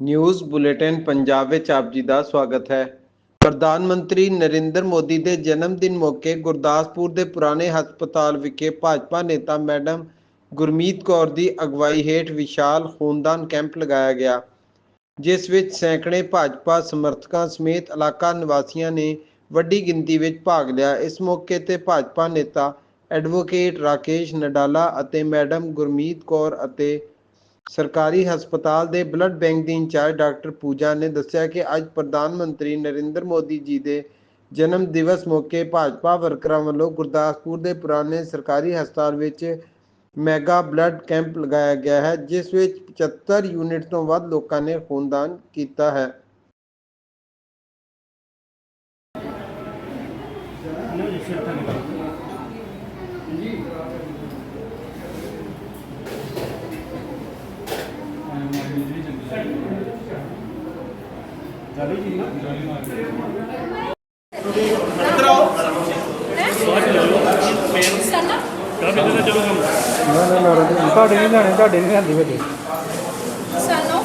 News bulletin Punjab ਵਿੱਚ ਆਪ ਜੀ ਦਾ ਸਵਾਗਤ ਹੈ। ਪ੍ਰਧਾਨ ਮੰਤਰੀ ਨਰਿੰਦਰ ਮੋਦੀ ਦੇ ਜਨਮ ਦਿਨ ਮੌਕੇ ਗੁਰਦਾਸਪੁਰ ਦੇ ਪੁਰਾਣੇ ਹਸਪਤਾਲ ਵਿਖੇ ਭਾਜਪਾ ਨੇਤਾ ਮੈਡਮ ਗੁਰਮੀਤ ਕੌਰ ਦੀ ਅਗਵਾਈ ਹੇਠ ਵਿਸ਼ਾਲ ਖੂਨਦਾਨ ਕੈਂਪ ਲਗਾਇਆ ਗਿਆ, ਜਿਸ ਵਿੱਚ ਸੈਂਕੜੇ ਭਾਜਪਾ ਸਮਰਥਕਾਂ ਸਮੇਤ ਇਲਾਕਾ ਨਿਵਾਸੀਆਂ ਨੇ ਵੱਡੀ ਗਿਣਤੀ ਵਿੱਚ ਭਾਗ ਲਿਆ। ਇਸ ਮੌਕੇ ਤੇ ਭਾਜਪਾ ਨੇਤਾ ਐਡਵੋਕੇਟ ਰਾਕੇਸ਼ ਨਡਾਲਾ ਅਤੇ ਮੈਡਮ ਗੁਰਮੀਤ ਕੌਰ ਅਤੇ ਸਰਕਾਰੀ ਹਸਪਤਾਲ ਦੇ ਬਲੱਡ ਬੈਂਕ ਦੀ ਇੰਚਾਰਜ ਡਾਕਟਰ ਪੂਜਾ ਨੇ ਦੱਸਿਆ ਕਿ ਅੱਜ ਪ੍ਰਧਾਨ ਮੰਤਰੀ ਨਰਿੰਦਰ ਮੋਦੀ ਜੀ ਦੇ ਜਨਮ ਦਿਵਸ ਮੌਕੇ ਭਾਜਪਾ ਵਰਕਰਾਂ ਵੱਲੋਂ ਗੁਰਦਾਸਪੁਰ ਦੇ ਪੁਰਾਣੇ ਸਰਕਾਰੀ ਹਸਪਤਾਲ ਵਿੱਚ ਮੈਗਾ ਬਲੱਡ ਕੈਂਪ ਲਗਾਇਆ ਗਿਆ ਹੈ, ਜਿਸ ਵਿੱਚ 75 ਯੂਨਿਟ ਤੋਂ ਵੱਧ ਲੋਕਾਂ ਨੇ ਖੂਨਦਾਨ ਕੀਤਾ ਹੈ। ਨਾ ਨਾ ਨਾ ਤੁਹਾਡੇ ਨਹੀਂ ਲੈਣੇ ਤੁਹਾਡੇ ਨਹੀਂ ਲੈਂਦੀ ਵੱਡੀ ਸਾਨੂੰ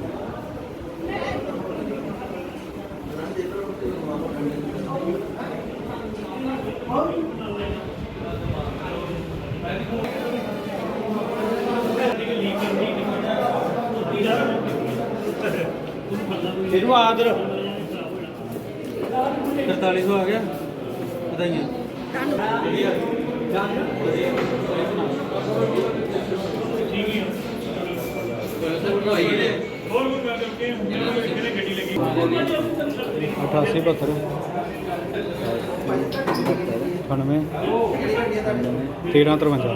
ਇਹਨੂੰ ਆਦਰ 4300 ਆ ਗਿਆ ਵਧਾਈਆਂ ਅਠਾਸੀ ਬਹੱਤਰ। ਅਠਾਨਵੇਂ ਤੇਰਾਂ ਤਰਵੰਜਾ।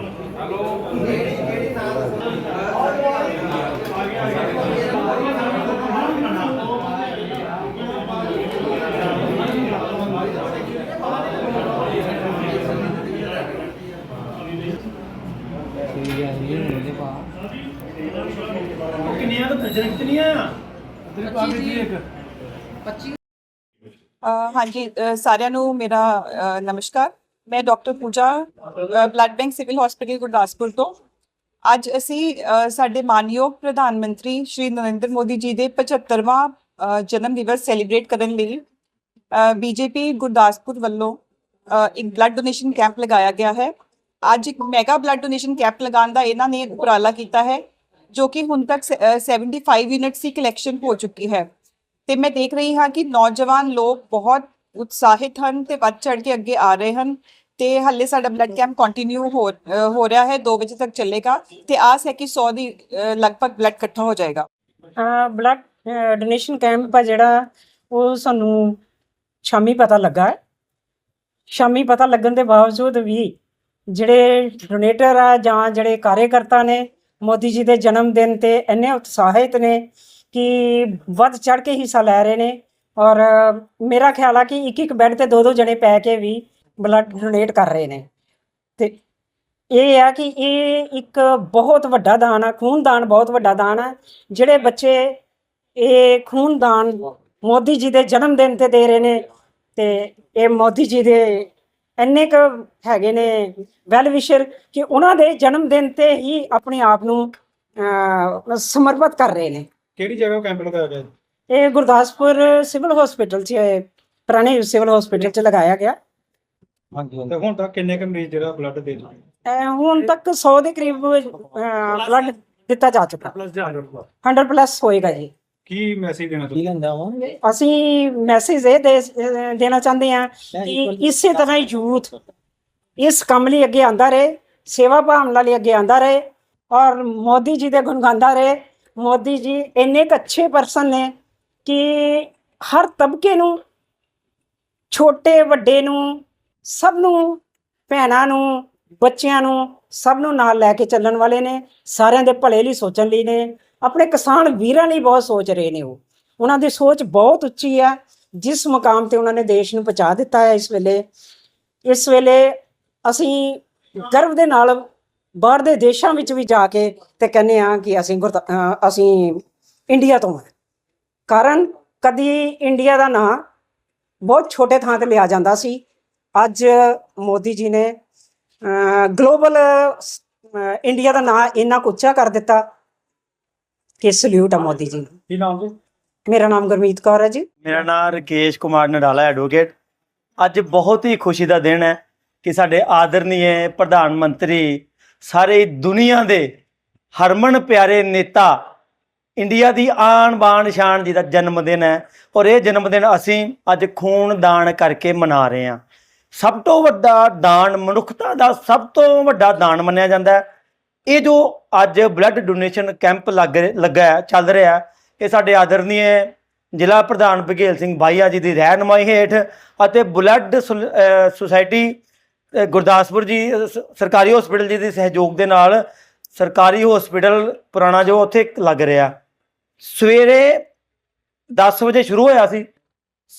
ਹਾਂਜੀ ਸਾਰਿਆਂ ਨੂੰ ਮੇਰਾ ਨਮਸਕਾਰ। ਮੈਂ doctor Pooja blood bank civil hospital Gurdaspur ਤੋਂ। ਅੱਜ ਅਸੀਂ ਸਾਡੇ ਮਾਨਯੋਗ ਪ੍ਰਧਾਨ ਮੰਤਰੀ ਸ਼੍ਰੀ ਨਰਿੰਦਰ ਮੋਦੀ ਜੀ ਦੇ 75ਵਾਂ ਜਨਮ ਦਿਵਸ ਸੈਲੀਬ੍ਰੇਟ ਕਰਨ ਲਈ ਬੀਜੇਪੀ ਗੁਰਦਾਸਪੁਰ ਵੱਲੋਂ ਇੱਕ ਬਲੱਡ ਡੋਨੇਸ਼ਨ ਕੈਂਪ ਲਗਾਇਆ ਗਿਆ ਹੈ। ਅੱਜ ਇੱਕ ਮੈਗਾ ਬਲੱਡ ਡੋਨੇਸ਼ਨ ਕੈਂਪ ਲਗਾਉਣ ਦਾ ਇਹਨਾਂ ਨੇ ਉਪਰਾਲਾ ਕੀਤਾ ਹੈ। ਜੋ ਕਿ ਹੁਣ ਤੱਕ ਸ- ਅ, 75 ਯੂਨਿਟਸ ਦੀ ਕਲੈਕਸ਼ਨ ਹੋ ਚੁੱਕੀ ਹੈ। ਤੇ ਮੈਂ ਦੇਖ ਰਹੀ ਹਾਂ ਕਿ ਨੌਜਵਾਨ ਲੋਕ ਬਹੁਤ ਉਤਸ਼ਾਹਿਤ ਹਨ ਤੇ ਵੱਧ ਚੜ ਕੇ ਅੱਗੇ ਆ ਰਹੇ ਹਨ ਤੇ ਹੱਲੇ ਸਾਡਾ ਬਲੱਡ ਕੈਂਪ ਕੰਟੀਨਿਊ ਹੋ ਰਿਹਾ ਹੈ 2 ਵਜੇ ਤੱਕ ਚੱਲੇਗਾ ਤੇ ਆਸ ਹੈ ਕਿ 100 ਦੀ ਲਗਭਗ ਬਲੱਡ ਇਕੱਠਾ ਹੋ ਜਾਏਗਾ। ਬਲੱਡ ਡੋਨੇਸ਼ਨ ਕੈਂਪ ਆ ਜਿਹੜਾ ਉਹ ਸਾਨੂੰ ਸ਼ਾਮੀ ਪਤਾ ਲੱਗਾ ਹੈ। ਸ਼ਾਮੀ ਪਤਾ ਲੱਗਣ ਦੇ ਬਾਵਜੂਦ ਵੀ ਜਿਹੜੇ ਡੋਨੇਟਰ ਆ ਜਾਂ ਜਿਹੜੇ ਕਾਰਜਕਰਤਾ ਨੇ ਮੋਦੀ ਜੀ ਦੇ ਜਨਮ ਦਿਨ ਤੇ ਇੰਨੇ ਉਤਸ਼ਾਹਿਤ ਨੇ ਕਿ ਵੱਧ ਚੜ ਕੇ ਹਿੱਸਾ ਲੈ ਰਹੇ ਨੇ। ਔਰ ਮੇਰਾ ਖਿਆਲ ਆ ਕਿ ਇੱਕ ਇੱਕ ਬੈੱਡ ਤੇ ਦੋ ਦੋ ਜਣੇ ਪੈ ਕੇ ਵੀ ਬਲੱਡ ਡੋਨੇਟ ਕਰ ਰਹੇ ਨੇ। ਤੇ ਇਹ ਆ ਕਿ ਇਹ ਇੱਕ ਬਹੁਤ ਵੱਡਾ ਦਾਨ ਆ, ਖੂਨਦਾਨ ਬਹੁਤ ਵੱਡਾ ਦਾਨ ਆ, ਜਿਹੜੇ ਬੱਚੇ ਇਹ ਖੂਨਦਾਨ ਮੋਦੀ ਜੀ ਦੇ ਜਨਮ ਦਿਨ ਤੇ ਦੇ ਰਹੇ ਨੇ। ਤੇ ਇਹ ਮੋਦੀ ਜੀ ਦੇ ਇੰਨੇ ਕੁ ਹੈਗੇ ਨੇ ਵੈਲ ਵਿਸ਼ਰ ਕਿ ਉਹਨਾਂ ਦੇ ਜਨਮ ਦਿਨ ਤੇ ਹੀ ਆਪਣੇ ਆਪ ਨੂੰ ਅਹ, ਸਮਰਪਿਤ ਕਰ ਰਹੇ ਨੇ। ਕਿਹੜੀ ਜਗ੍ਹਾ ਕੈਂਪ ਲਗਾਇਆ ਗਿਆ ਇਹ ਗੁਰਦਾਸਪੁਰ ਸਿਵਲ ਹਸਪੀਟਲ 'ਚ ਇਹ ਪੁਰਾਣੇ ਸਿਵਲ ਹਸਪੀਟਲ 'ਚ ਲਗਾਇਆ ਗਿਆ। ਹਾਂਜੀ ਤੇ ਹੁਣ ਤੱਕ ਕਿੰਨੇ ਕੁ ਮਰੀਜ਼ ਜਿਹੜਾ ਬਲੱਡ ਦੇ ਚੁੱਕੇ ਅਹ ਹੁਣ ਤੱਕ 100 ਦੇ ਕਰੀਬ ਬਲੱਡ ਦਿੱਤਾ ਜਾ ਚੁੱਕਾ। ਪਲੱਸ ਦੇ 100 ਪਲੱਸ ਹੋਏਗਾ ਜੀ। ਕੀ ਮੈਸੇਜ ਦੇਣਾ ਤੁਸੀਂ ਅਸੀਂ ਮੈਸੇਜ ਇਹ ਦੇ ਦੇਣਾ ਚਾਹੁੰਦੇ ਹਾਂ ਕਿ ਇਸੇ ਤਰ੍ਹਾਂ ਹੀ ਯੂਥ ਇਸ ਕੰਮ ਲਈ ਅੱਗੇ ਆਂਦਾ ਰਹੇ ਸੇਵਾ ਭਾਵਨਾ ਲਈ ਅੱਗੇ ਆਂਦਾ ਰਹੇ ਔਰ ਮੋਦੀ ਜੀ ਦੇ ਗੁਣ ਗਾਉਂਦਾ ਰਹੇ। ਮੋਦੀ ਜੀ ਇੰਨੇ ਕੁ ਅੱਛੇ ਪਰਸਨ ਨੇ ਕਿ ਹਰ ਤਬਕੇ ਨੂੰ ਛੋਟੇ ਵੱਡੇ ਨੂੰ ਸਭ ਨੂੰ ਭੈਣਾਂ ਨੂੰ ਬੱਚਿਆਂ ਨੂੰ ਸਭ ਨੂੰ ਨਾਲ ਲੈ ਕੇ ਚੱਲਣ ਵਾਲੇ ਨੇ ਸਾਰਿਆਂ ਦੇ ਭਲੇ ਲਈ ਸੋਚਣ ਲਈ ਨੇ। ਆਪਣੇ ਕਿਸਾਨ ਵੀਰਾਂ ਲਈ ਬਹੁਤ ਸੋਚ ਰਹੇ ਨੇ ਉਹ। ਉਹਨਾਂ ਦੀ ਸੋਚ ਬਹੁਤ ਉੱਚੀ ਹੈ। ਜਿਸ ਮੁਕਾਮ ਤੇ ਉਹਨਾਂ ਨੇ ਦੇਸ਼ ਨੂੰ ਪਹੁੰਚਾ ਦਿੱਤਾ ਹੈ ਇਸ ਵੇਲੇ ਇਸ ਵੇਲੇ ਅਸੀਂ ਗਰਵ ਦੇ ਨਾਲ ਬਾਹਰ ਦੇ ਦੇਸ਼ਾਂ ਵਿੱਚ ਵੀ ਜਾ ਕੇ ਤੇ ਕਹਿੰਦੇ ਆ ਕਿ ਅਸੀਂ ਗੁਰਦਾ- ਅਸੀਂ ਇੰਡੀਆ ਤੋਂ ਹਾਂ। ਕਾਰਨ ਕਦੀ ਇੰਡੀਆ ਦਾ ਨਾਂ ਬਹੁਤ ਛੋਟੇ ਥਾਂ ਤੇ ਲਿਆ ਜਾਂਦਾ ਸੀ। ਅੱਜ ਮੋਦੀ ਜੀ ਨੇ ਗਲੋਬਲ ਇੰਡੀਆ ਦਾ ਨਾਂ ਇੰਨਾ ਕੁ ਉੱਚਾ ਕਰ ਦਿੱਤਾ। ਕਿ ਸਲੂਟ ਆ ਮੋਦੀ ਜੀ? ਨੂੰ ਕੀ ਨਾਮ ਜੀ? ਮੇਰਾ ਨਾਮ ਗੁਰਮੀਤ ਕੌਰ ਹੈ ਜੀ। ਮੇਰਾ ਨਾਮ ਰਕੇਸ਼ ਕੁਮਾਰ ਨਡਾਲਾ ਐਡਵੋਕੇਟ ਅੱਜ ਬਹੁਤ ਹੀ ਖੁਸ਼ੀ ਦਾ ਦਿਨ ਹੈ ਕਿ ਸਾਡੇ ਆਦਰਨੀय ਪ੍ਰਧਾਨ ਮੰਤਰੀ ਸਾਰੇ ਦੁਨੀਆ ਦੇ ਹਰਮਨ ਪਿਆਰੇ ਨੇਤਾ ਇੰਡੀਆ ਦੀ ਆਨ ਬਾਨ ਸ਼ਾਨ ਜੀ ਦਾ ਜਨਮ ਦਿਨ ਹੈ। ਔਰ ਇਹ ਜਨਮ ਦਿਨ ਅਸੀਂ ਅੱਜ ਖੂਨ ਦਾਨ ਕਰਕੇ ਮਨਾ ਰਹੇ ਹਾਂ। ਸਭ ਤੋਂ ਵੱਡਾ ਦਾਨ ਮਨੁੱਖਤਾ ਦਾ ਸਭ ਤੋਂ ਵੱਡਾ ਦਾਨ ਮੰਨਿਆ ਜਾਂਦਾ ਹੈ। ਇਹ ਜੋ ਅੱਜ ਬਲੱਡ ਡੋਨੇਸ਼ਨ ਕੈਂਪ ਲੱਗ ਲੱਗਾ ਹੈ, ਚੱਲ ਰਿਹਾ ਇਹ ਸਾਡੇ ਆਦਰਨੀय ਜ਼ਿਲ੍ਹਾ ਪ੍ਰਧਾਨ ਬਘੇਲ ਸਿੰਘ ਬਾਈਆ ਜੀ ਦੀ ਰਹਿਨਮਾਈ ਹੇਠ ਅਤੇ ਬਲੱਡ ਸੁਲ- ਸੁਸਾਇਟੀ ਗੁਰਦਾਸਪੁਰ ਜੀ ਸਰਕਾਰੀ ਹਸਪੀਟਲ ਜੀ ਦੇ ਸਹਿਯੋਗ ਦੇ ਨਾਲ ਸਰਕਾਰੀ ਹਸਪੀਟਲ ਪੁਰਾਣਾ ਜੋ ਉੱਥੇ ਲੱਗ ਰਿਹਾ ਸਵੇਰੇ 10 ਵਜੇ ਸ਼ੁਰੂ ਹੋਇਆ ਸੀ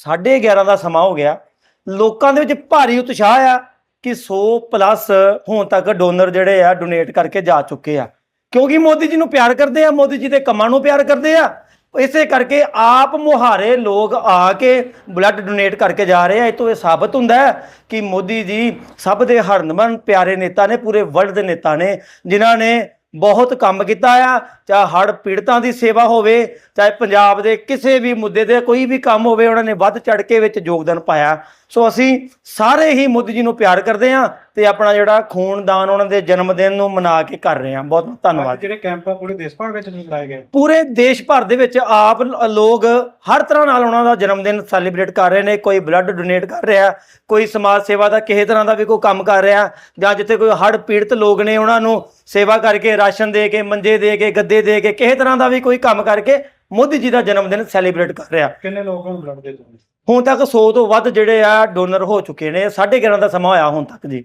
11:30 ਦਾ ਸਮਾਂ ਹੋ ਗਿਆ, ਲੋਕਾਂ ਦੇ ਵਿੱਚ ਭਾਰੀ ਉਤਸ਼ਾਹ ਆ ਕਿ 100 ਪਲੱਸ ਹੁਣ ਤੱਕ ਡੋਨਰ ਜਿਹੜੇ ਆ ਡੋਨੇਟ ਕਰਕੇ ਜਾ ਚੁੱਕੇ ਆ। ਕਿਉਂਕਿ ਮੋਦੀ ਜੀ ਨੂੰ ਪਿਆਰ ਕਰਦੇ ਆ, ਮੋਦੀ ਜੀ ਦੇ ਕੰਮਾਂ ਨੂੰ ਪਿਆਰ ਕਰਦੇ ਆ। ਇਸੇ ਕਰਕੇ ਆਪ ਮੁਹਾਰੇ ਲੋਕ ਆ ਕੇ ਬਲੱਡ ਡੋਨੇਟ ਕਰਕੇ ਜਾ ਰਹੇ ਆ। ਇਹ ਤੋਂ ਇਹ ਸਾਬਤ ਹੁੰਦਾ ਹੈ ਕਿ ਮੋਦੀ ਜੀ ਸਭ ਦੇ ਹਰਨਮਨ ਪਿਆਰੇ ਨੇਤਾ ਨੇ, ਪੂਰੇ ਵਰਲਡ ਦੇ ਨੇਤਾ ਨੇ, ਜਿਨ੍ਹਾਂ ਨੇ ਬਹੁਤ ਕੰਮ ਕੀਤਾ ਆ, ਚਾਹੇ ਹੜ੍ਹ ਪੀੜਤਾਂ ਦੀ ਸੇਵਾ ਹੋਵੇ, ਚਾਹੇ ਪੰਜਾਬ ਦੇ ਕਿਸੇ ਵੀ ਮੁੱਦੇ ਦੇ ਕੋਈ ਵੀ ਕੰਮ ਹੋਵੇ, ਉਹਨਾਂ ਨੇ ਵੱਧ ਚੜ ਕੇ ਵਿੱਚ ਯੋਗਦਾਨ ਪਾਇਆ। ਸੋ ਅਸੀਂ ਸਾਰੇ ਹੀ ਮੋਦੀ ਜੀ ਨੂੰ ਪਿਆਰ ਕਰਦੇ ਹਾਂ। ਤੇ ਆਪਣਾ ਜਿਹੜਾ ਖੂਨਦਾਨ ਉਹਨਾਂ ਦੇ ਜਨਮ ਦਿਨ ਨੂੰ ਮਨਾ ਕੇ ਕਰ ਰਹੇ ਹਾਂ। ਬਹੁਤ ਬਹੁਤ ਧੰਨਵਾਦ ਜਿਹੜੇ ਕੈਂਪ ਪੂਰੇ ਦੇਸ਼ ਭਰ ਵਿੱਚ ਲਗਾਏ ਗਏ। ਪੂਰੇ ਦੇਸ਼ ਭਰ ਦੇ ਵਿੱਚ ਆਪ ਲੋਕ ਹਰ ਤਰ੍ਹਾਂ ਨਾਲ ਉਹਨਾਂ ਦਾ ਜਨਮ ਦਿਨ ਸੈਲੀਬ੍ਰੇਟ ਕਰ ਰਹੇ ਨੇ ਕੋਈ ਬਲੱਡ ਡੋਨੇਟ ਕਰ ਰਿਹਾ ਕੋਈ ਸਮਾਜ ਸੇਵਾ ਦਾ ਕਿਸੇ ਤਰ੍ਹਾਂ ਦਾ ਵੀ ਕੋਈ ਕੰਮ ਕਰ ਰਿਹਾ ਜਾਂ ਜਿੱਥੇ ਕੋਈ ਹੜ੍ਹ ਪੀੜਤ ਲੋਕ ਨੇ ਉਹਨਾਂ ਨੂੰ ਸੇਵਾ ਕਰਕੇ ਰਾਸ਼ਨ ਦੇ ਕੇ ਮੰਜੇ ਦੇ ਕੇ ਗੱਦੇ ਦੇ ਕੇ ਕਿਸੇ ਤਰ੍ਹਾਂ ਦਾ ਵੀ ਕੋਈ ਕੰਮ ਕਰਕੇ ਮੋਦੀ ਜੀ ਦਾ ਜਨਮ ਦਿਨ ਸੈਲੀਬ੍ਰੇਟ ਕਰ ਰਿਹਾ। ਕਿੰਨੇ ਲੋਕ ਹੁਣ ਬਲੱਡ ਦੇ ਹੁਣ ਤੱਕ 100 ਤੋਂ ਵੱਧ ਜਿਹੜੇ ਆ ਡੋਨਰ ਹੋ ਚੁੱਕੇ ਨੇ 11:30 ਦਾ ਸਮਾਂ ਹੋਇਆ ਹੁਣ ਤੱਕ ਜੀ।